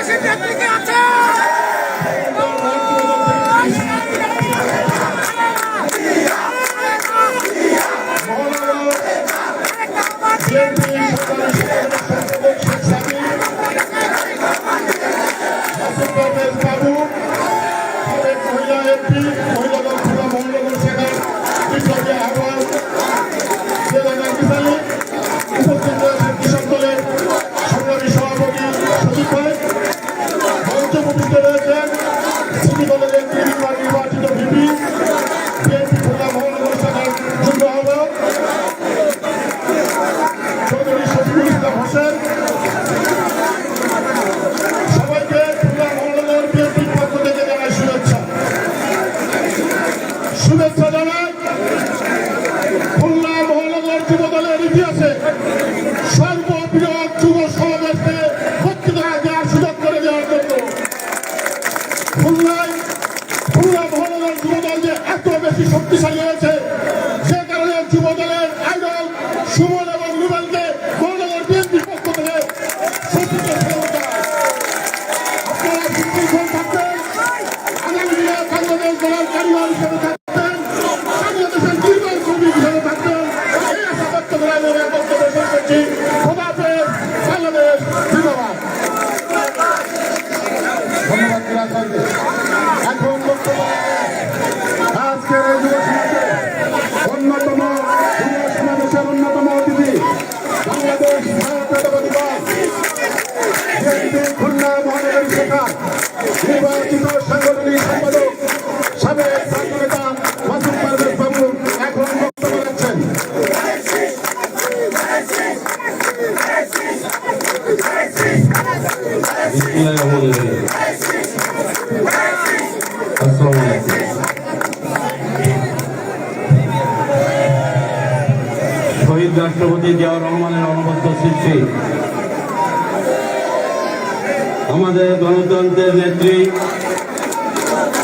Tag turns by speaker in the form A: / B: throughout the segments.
A: পাশাপাশি নেত্রী আছে
B: আমাদের গণতন্ত্রের নেত্রী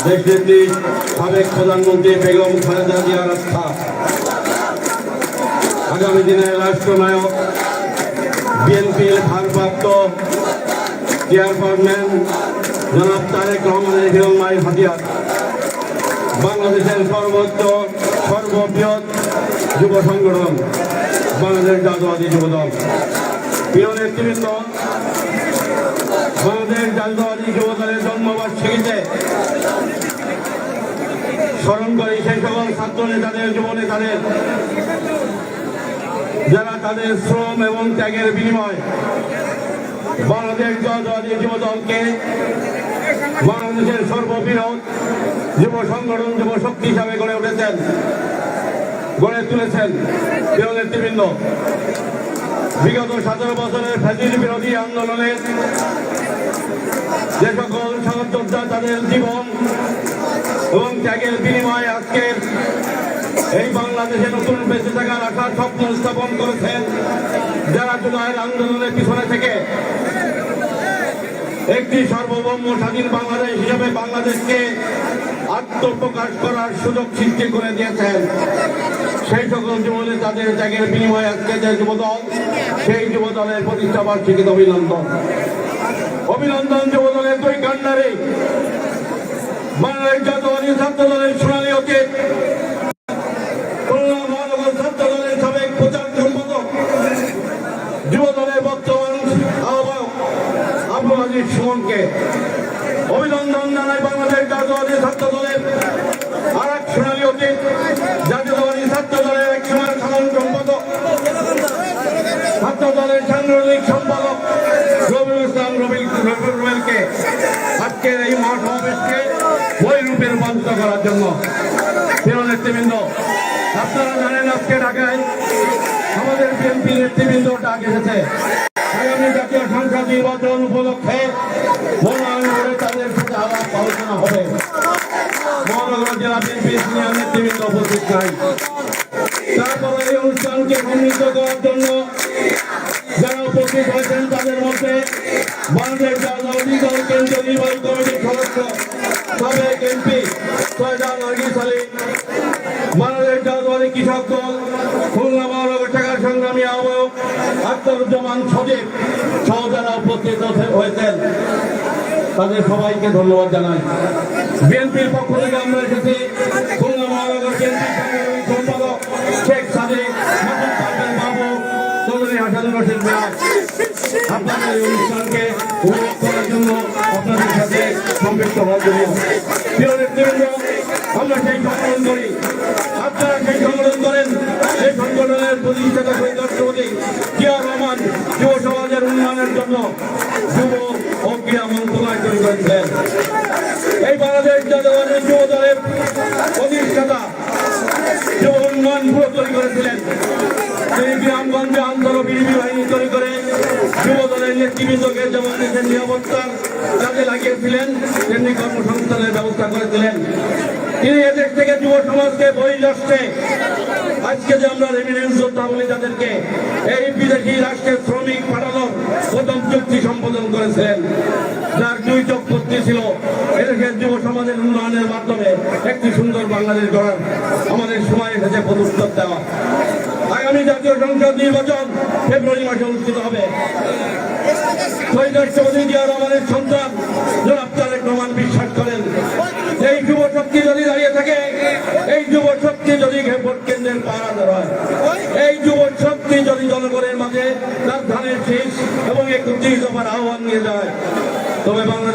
B: দেশ নেত্রী সাবেক প্রধানমন্ত্রী বেগম খালেদা জিয়ার আস্থা। আগামী দিনের রাষ্ট্রনায়ক, বিএনপির ভারপ্রাপ্ত চেয়ারপারসম্যান জনাব তারেক রহমানের হিরণময় হাতিয়ার। বাংলাদেশের সর্বোচ্চ, সর্ববৃহৎ যুব সংগঠন, বাংলাদেশ জাতীয়বাদী যুব দল প্রিয় নেতৃবৃন্দ বাংলাদেশ জাতীয়বাদী যুব দলের জন্মবার্ষিকীতে স্মরণ করি সেই সকল ছাত্র নেতাদের যুব নেতাদের যারা তাদের শ্রম এবং ত্যাগের বিনিময় বাংলাদেশ জাতীয়তাবাদী যুব দলকে বাংলাদেশের সর্ববৃহৎ যুব সংগঠন, যুব শক্তি হিসাবে গড়ে উঠেছেন, গড়ে তুলেছেন প্রিয় নেতৃবৃন্দ। বিগত সতেরো বছরের ফ্যাসিল বিরোধী আন্দোলনে যে সকল সহযোদ্ধা তাদের জীবন এবং ত্যাগের বিনিময়ে আজকের এই বাংলাদেশে নতুন বেঁচে থাকার আশার স্বপ্ন স্থাপন করেছেন যারা জুলাইয়ের আন্দোলনের পিছনে থেকে একটি সার্বভৌম স্বাধীন বাংলাদেশ হিসেবে বাংলাদেশকে আত্মপ্রকাশ করার সুযোগ সৃষ্টি করে দিয়েছেন। সেই সকল যুবনে তাদের ত্যাগের বিনিময়ে আজকে যে যুবদল, সেই যুবদলের প্রতিষ্ঠা বার্ষিকীতে অভিনন্দন। অভিনন্দন যুবদলের দুই কান্ডারে। বাংলাদেশ জাতীয় ছাত্র দলের সোনালী অতীত ছাত্র দলের সাবেক প্রচার সম্পাদক। যুব দলের বর্তমান অভিনন্দন জানাই বাংলাদেশ জাতীয়বাদী ছাত্র দলের আর এক সোনালী অতীত জাতীয়তাবাদী ছাত্র দলের এক সাধারণ সম্পাদক। ছাত্র দলের সাংগঠনিক সম্পাদক। আজকের এই মহাসমাবেশকে বই রূপে রূপান্তর করার জন্য। প্রিয় নেতৃবৃন্দ, আপনারা জানেন আজকে ঢাকায় আমাদের বিএনপি নেতৃবৃন্দ ডাক এসেছে। আগামী জাতীয় সংসদ নির্বাচন উপলক্ষে আখতারুজ্জামান সজীব সহ যারা উপস্থিত হয়েছেন। তাদের সবাইকে ধন্যবাদ জানাই। বিএনপির পক্ষ থেকে আমরা এসেছি। খুলনা মহানগর বিএনপি সম্পাদক শেখ সাদিক আপনাদের এই অনুষ্ঠানকে উপভোগ করার জন্য আপনাদের সাথে সম্পৃক্ত হওয়ার জন্য। আমরা সেই সংগঠন করি যুব দলের নেতৃবৃন্দকে যেমন দেশের নিরাপত্তার কাজে লাগিয়েছিলেন, তেমনি কর্মসংস্থানের ব্যবস্থা করেছিলেন। তিনি এদেশ থেকে যুব সমাজকে বহিরাষ্ট্রে আজকে যে আমরা রেমিনেন্স যোদ্ধা বলি এই বিদেশি রাষ্ট্রের শ্রমিক পাঠানোর প্রথম চুক্তি সম্পাদন করেছিলেন। যার দুই চক্রবর্তী ছিল এদেশের যুব সমাজের উন্নয়নের মাধ্যমে একটি সুন্দর বাংলাদেশ গড়ার। আমাদের এসেছে পদুত্তর দেওয়া। আগামী জাতীয় সংসদ নির্বাচন ফেব্রুয়ারি মাসে অনুষ্ঠিত হবে। শহীদ রাষ্ট্রপতি জিয়া রহমানের সন্তান জনাব রহমান বিশ্বাস করেন। এই যুব শক্তি যদি দাঁড়িয়ে থাকে, এই যুব শক্তি যদি ভোট কেন্দ্রের পাহারা হয়। এই যুব শক্তি যদি জনগণের মাঝে তার ধানের শীষ এবং একত্রিশ দফার আহ্বান নিয়ে যায়, তবে বাংলাদেশ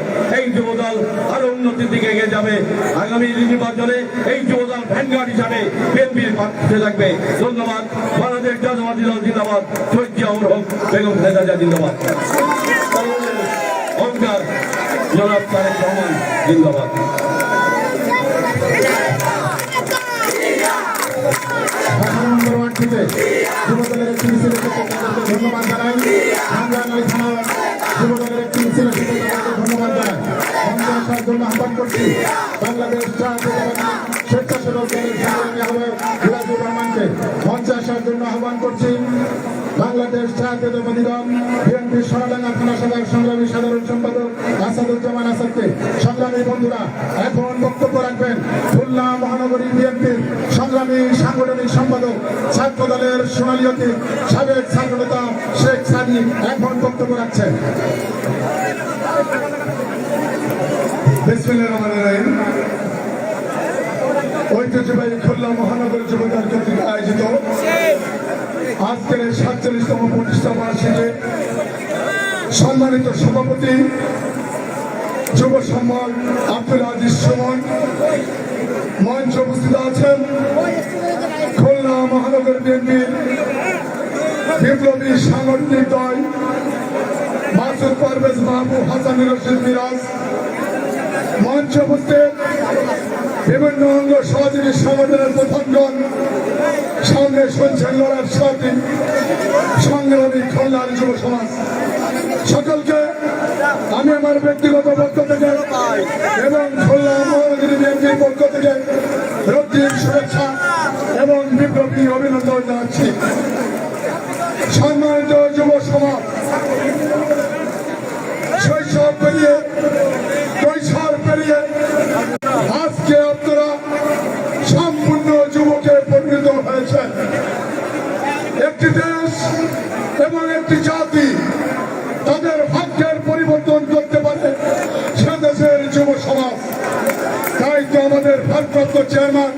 B: এই যুবদল আরও উন্নতির দিকে এগিয়ে যাবে। আগামী নির্বাচনে এই যুবদল ভ্যানগার্ড হিসাবে বিএনপির পাশে থাকবে। ধন্যবাদ। বাংলাদেশ জাতীয়বাদী দল জিন্দাবাদ। শহীদ জিয়াউর হক বেগম খালেদা জিন্দাবাদ। অঙ্কার জনাব তারেক রহমান জিন্দাবাদ।
C: ঢাকা নম্বর ওয়ান আহ্বান করছি। বাংলাদেশ রহমানকে মঞ্চে আসার জন্য আহ্বান করছি। বাংলাদেশ জাতীয়তাবাদী দল বিএনপি সরাডাঙ্গা থানা শাখার সংগ্রামী সাধারণ সম্পাদক আসাদুজ্জামান আসাদকে। সংগ্রামী বন্ধুরা, এখন বক্তব্য রাখবেন খুলনা মহানগরী বিএনপির সংগ্রামী সাংগঠনিক সম্পাদক ছাত্র দলের সোনালী অতীত, সাবেক ছাত্রনেতা শেখ সাদি এখন বক্তব্য রাখছেন।
D: রহমানির রহিম ঐতিহ্যবাহী খুলনা মহানগর যুবদল কর্তৃক আয়োজিত আজকের সাতচল্লিশতম প্রতিষ্ঠা বার্ষিকী সম্মানিত সভাপতি, যুব সম্মান আব্দুল আজিজ সুমন মঞ্চ উপস্থিত আছেন খুলনা মহানগর বিএনপির বিপ্লবী সাংগঠনিক দল, মাসুদ পারভেজ মাহবু হাসান রশিদ মিরাজ মঞ্চ উপস্থিত বিভিন্ন অঙ্গ সহযোগী সংগঠনের প্রধানগণ। সঙ্গে শুনছেন লড়ার সাথী, সংগ্রামী কল্যাণ যুব সমাজ। সকলকে আমি আমার ব্যক্তিগত পক্ষ থেকে এবং খুলনা মহানগরী বিএনপির পক্ষ থেকে রক্তিম শুভেচ্ছা এবং বিপ্লবী অভিনন্দন জানাচ্ছি। সম্মানিত যুব সমাজ, শৈশব পেরিয়ে এবং একটি জাতি তাদের ভাগ্যের পরিবর্তন করতে পারে, সে দেশের যুব সমাজ। তাই তো আমাদের ভারপ্রাপ্ত চেয়ারম্যান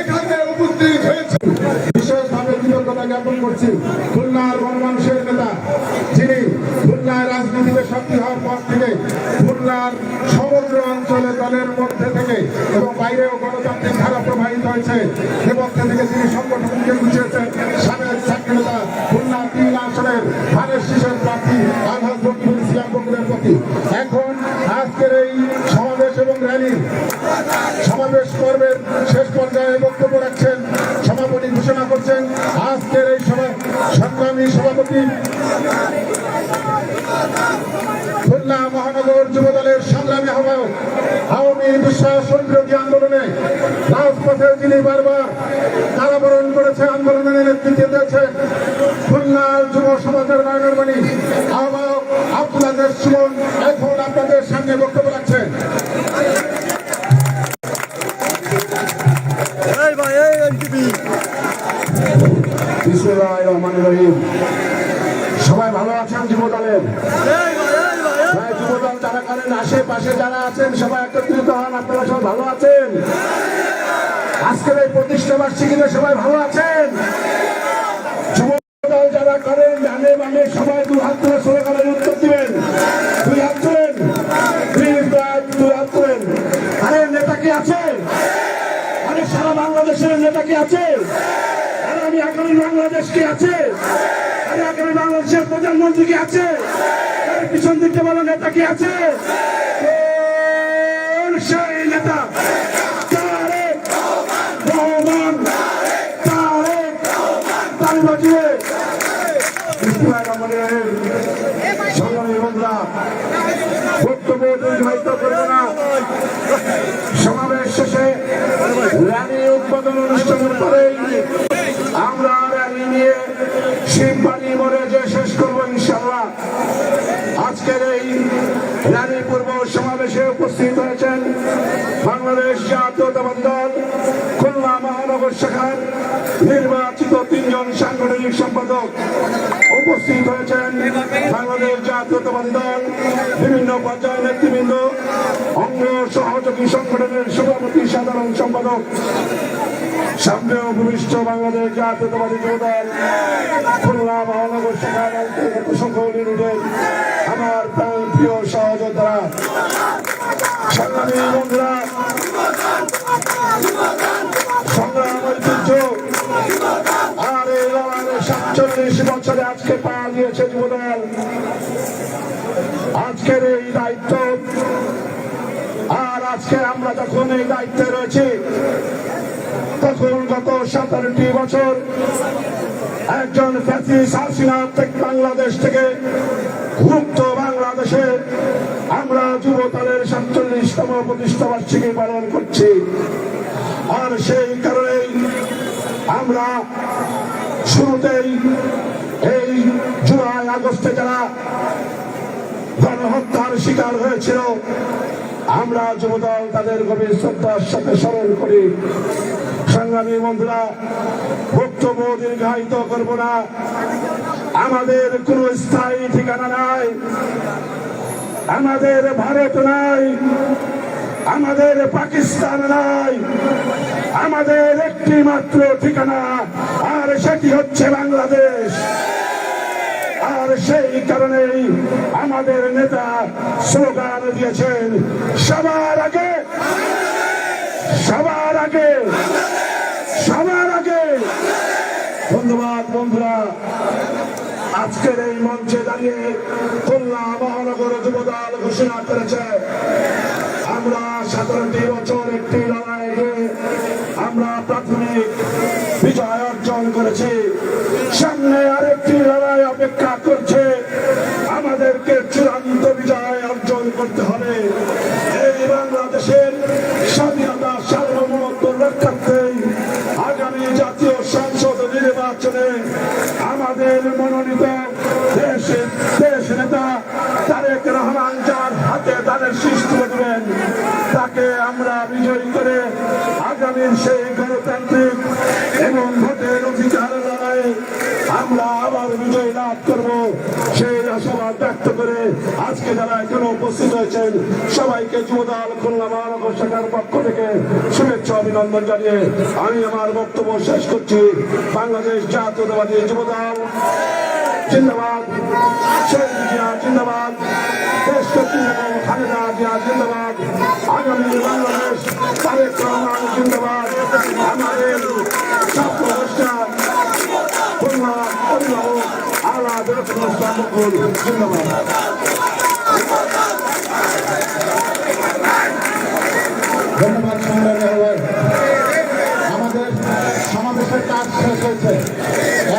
D: এখানে উপস্থিত হয়েছে।
B: বিশেষভাবে কৃতজ্ঞতা জ্ঞাপন করছি খুলনার গণমানুষের নেতা, যিনি খুলনার রাজনীতিতে সক্রিয় হওয়ার পর থেকে খুলনার সমগ্র অঞ্চলে দলের মধ্যে থেকে এবং বাইরেও গণতান্ত্রিক ধারা প্রবাহিত হয়েছে। এ মধ্যে থেকে তিনি সংগঠনকে গুছিয়েছেন। সাবেক ছাত্র নেতা খুলনা তিন আসনের ধানের শীষের প্রার্থী আলহাজ ইসলাম বকুলের প্রতি। এখন করছেন আজকের এই সভা সংগ্রামী সভাপতি খুলনা মহানগর যুব দলের সংগ্রামী আহ্বায়ক আওয়ামী বিশ্বাস বিরোধী আন্দোলনে রাজপথে যিনি বারবার কারাবরণ করেছে আন্দোলনের নেতৃত্ব দিয়েছেন। খুলনার যুব সমাজের নাগরবাণী আহ্বায়ক আব্দুল সুমন, এখন আপনাদের সামনে বক্তব্য প্রতিষ্ঠা সবাই ভালো আছেন। যারা করেন ডানে বামে সবাই দু হাত তুলে স্লোগানের উত্তর দিবেন। দুই হাত তুলেন। দুই হাত তুলেন। আরে, নেতা কি আছে? আরে, সারা বাংলাদেশের নেতা কি আছে? আরে, আমি আগামী বাংলাদেশ কি আছে? আরে, আগামী বাংলাদেশের প্রধানমন্ত্রী কি আছে? পিছন দিকে বলো, নেতা কি আছে? সেই নেতা তারেক রহমান তারেক তালি বাজিয়ে বিসমুল্লাহির রহমানির রহিম। আমরা র্যালি যে শেষ করব আজকের এই র্যালি পূর্ব সমাবেশে উপস্থিত হয়েছেন বাংলাদেশ জাতীয়তাবাদী দল খুলনা মহানগর শাখার নির্বাচিত তিনজন সাংগঠনিক সম্পাদক উপস্থিত হয়েছেন বাংলাদেশ জাতীয়তাবাদী দল, বিভিন্ন পর্যায়ের নেতৃবৃন্দ, অঙ্গ সহযোগী সংগঠনের সভাপতি, সাধারণ সম্পাদক সামনে ভূমিষ্ঠ বাংলাদেশ জাতীয়তাবাদী যুব দল খুলনা সাতচল্লিশ বছরে আজকে পা দিয়েছে যুবদল। আজকের এই দায়িত্ব। আর আজকে আমরা যখন এই দায়িত্বে রয়েছি, তখন গত সতেরোটি বছর একজন বাংলাদেশ থেকে মুক্ত বাংলাদেশে আমরা যুবদলের সাতচল্লিশতম প্রতিষ্ঠা বার্ষিকী পালন করছি। আর সেই কারণেই আমরা শুরুতেই এই জুলাই, আগস্টে যারা গণহত্যার শিকার হয়েছিল, আমরা যুবদল তাদের গভীর শ্রদ্ধার সাথে স্মরণ করি। সংগ্রামী বন্ধুরা, বক্তব্য দীর্ঘায়িত করব না। আমাদের কোনো স্থায়ী ঠিকানা নাই। আমাদের ভারত নাই। আমাদের পাকিস্তান নাই। আমাদের একটি মাত্র ঠিকানা আর সেটি হচ্ছে বাংলাদেশ। আর সেই কারণেই আমাদের নেতা স্লোগান দিয়েছেন, সবার আগে সবার আগে সবার আগে। ধন্যবাদ বন্ধুরা। আজকের এই মঞ্চে দাঁড়িয়ে খুলনা মহানগর যুবদল ঘোষণা করেছে, আমরা সতেরোটি বছর একটি লড়াইয়ে আমরা প্রাথমিক অর্জন করেছি। সামনে আরেকটি লড়াই অপেক্ষা করছে। আমাদেরকে চূড়ান্ত বিজয় অর্জন করতে হবে। এই বাংলাদেশের স্বাধীনতা, সার্বভৌমত্ব, রক্ষার্থে আগামী জাতীয় সংসদ নির্বাচনে আমাদের মনোনীত দেশের দেশ নেতা তারেক রহমান যার হাতে তাদের শীষ করবেন, তাকে আমরা বিজয়ী করে আগামীর সেই গণতান্ত্রিক এবং বিজয় লাভ করব। সেই আশাবাদ ব্যক্ত করে আজকে যারা এখানে উপস্থিত হয়েছেন, সবাইকে যুবদল খুলনা মহানগর শাখার পক্ষ থেকে শুভেচ্ছা অভিনন্দন জানিয়ে আমি আমার বক্তব্য শেষ করছি। বাংলাদেশ জাতীয়তাবাদী যুবদল। জিন্দাবাদ। শেখ জিয়া জিন্দাবাদ। দেশ জিয়া, জিন্দাবাদ। আগামী বাংলাদেশ জিন্দাবাদ
C: ধন্যবাদ সংগ্রামী আমাদের সমাবেশের কাজ শেষ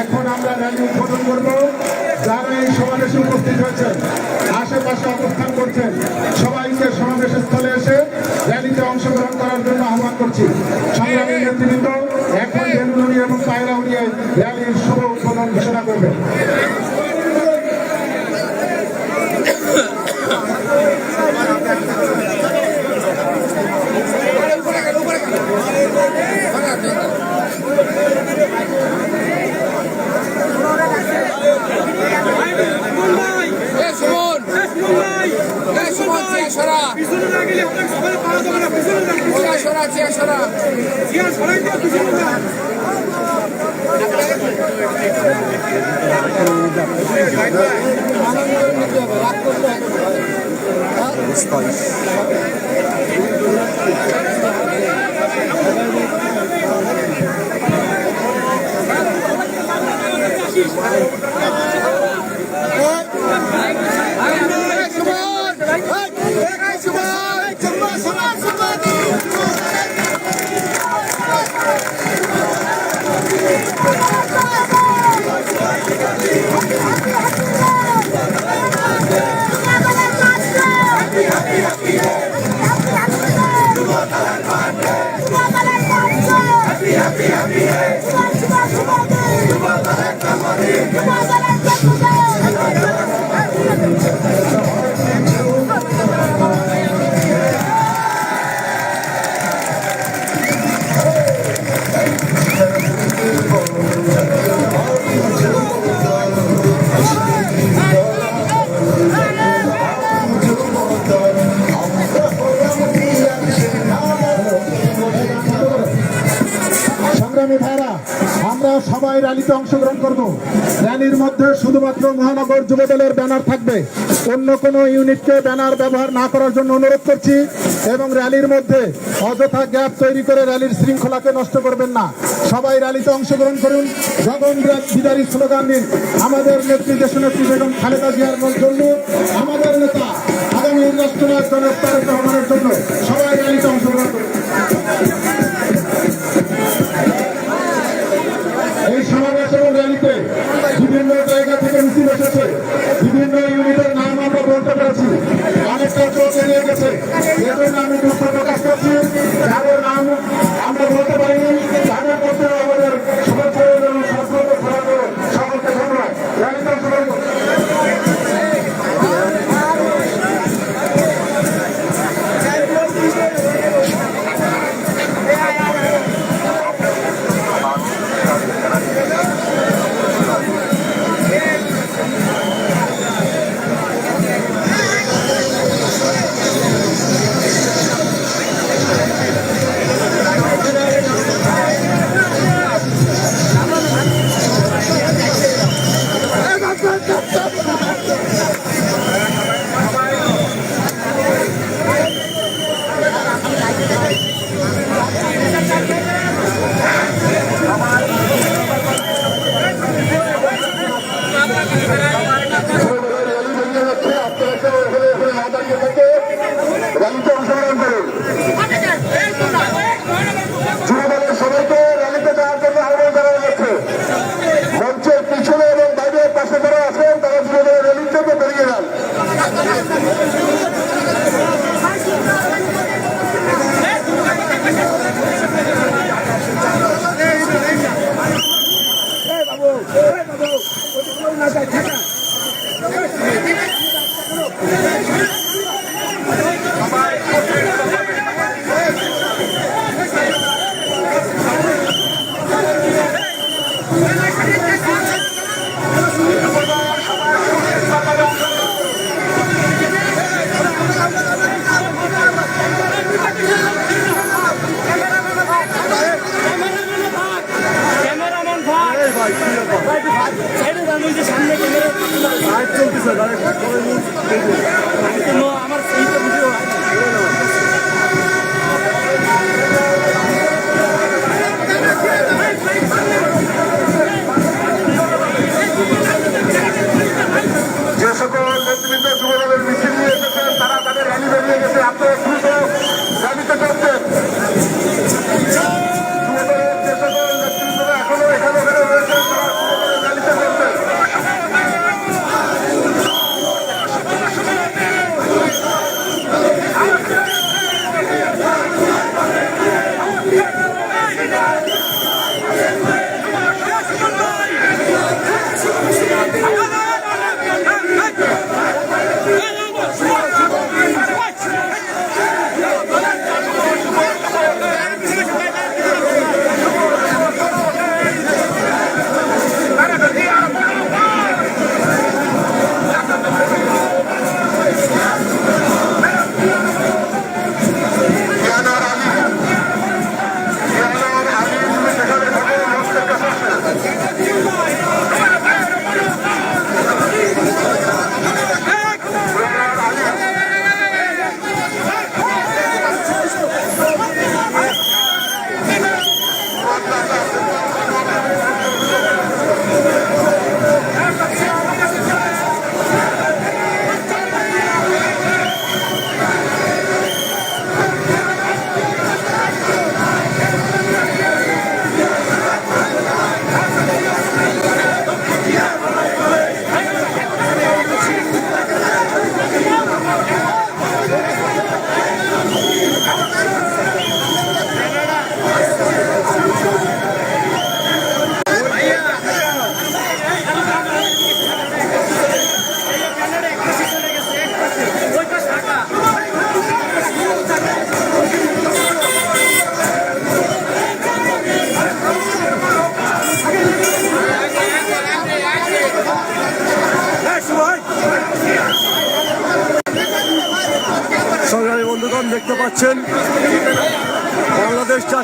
C: এখন আমরা র্যালি উদ্বোধন করব, যারা এই সমাবেশে উপস্থিত হয়েছেন, আশেপাশে অবস্থান করছেন, সবাইকে সমাবেশ স্থলে এসে র্যালিতে অংশগ্রহণ করার জন্য আহ্বান করছি। সংগ্রামী Jesus. র্যালিতে অংশগ্রহণ করব। র্যালির মধ্যে শুধুমাত্র মহানগর যুবদলের ব্যানার থাকবে। অন্য কোনো ইউনিটকে ব্যানার ব্যবহার না করার জন্য অনুরোধ করছি এবং র্যালির মধ্যে অযথা গ্যাপ তৈরি করে র্যালির শৃঙ্খলাকে নষ্ট করবেন না। সবাই র্যালিতে অংশগ্রহণ করুন। জগন বিদারী স্লোগান দিন আমাদের নেত্রী দেশনেত্রী বেগম খালেদা জিয়ার জন্য। আমাদের নেতা আগামী রাষ্ট্রনায়ক জনক রহমানের জন্য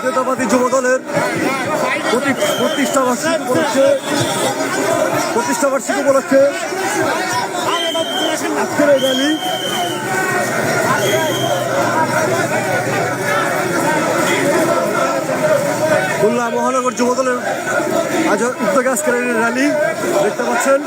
E: জাতীয়তাবাদী যুব দলের প্রতি- প্রতিষ্ঠা বার্ষিকী উপলক্ষে প্রতিষ্ঠা বার্ষিকী উপলক্ষে আজকের এই র্যালি খুলনা মহানগর যুব দলের আজ উদ্যোগে আজকের র্যালি দেখতে পাচ্ছেন।